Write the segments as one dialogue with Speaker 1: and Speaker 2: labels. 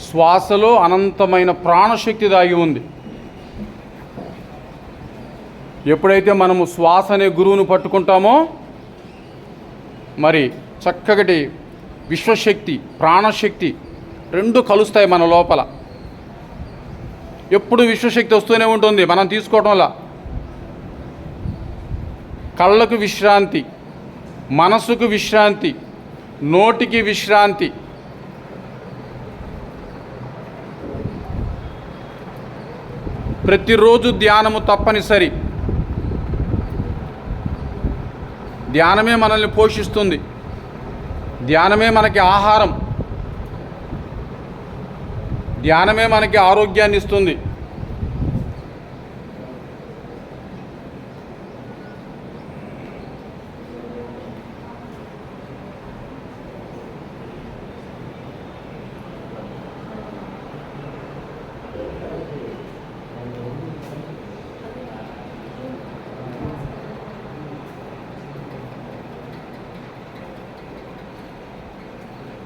Speaker 1: శ్వాసలో అనంతమైన ప్రాణశక్తి దాగి ఉంది. ఎప్పుడైతే మనము శ్వాస అనే గురువును పట్టుకుంటామో మరి చక్కటి విశ్వశక్తి ప్రాణశక్తి రెండు కలుస్తాయి మన లోపల. ఎప్పుడు విశ్వశక్తి వస్తూనే ఉంటుంది మనం తీసుకోవడం వల్ల. కళ్ళకు విశ్రాంతి మనసుకు విశ్రాంతి నోటికి విశ్రాంతి ప్రతిరోజు ధ్యానము తప్పనిసరి. ధ్యానమే మనల్ని పోషిస్తుంది. ధ్యానమే మనకి ఆహారం. ధ్యానమే మనకి ఆరోగ్యాన్ని ఇస్తుంది.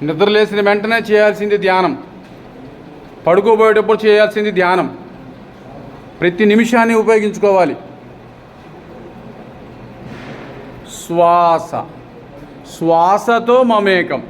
Speaker 1: నిద్రలేసిన వెంటనే చేయాల్సింది ధ్యానం. పడుకోబోయేటప్పుడు చేయాల్సింది ధ్యానం. ప్రతి నిమిషాన్ని ఉపయోగించుకోవాలి. శ్వాస. శ్వాసతో మమేకం.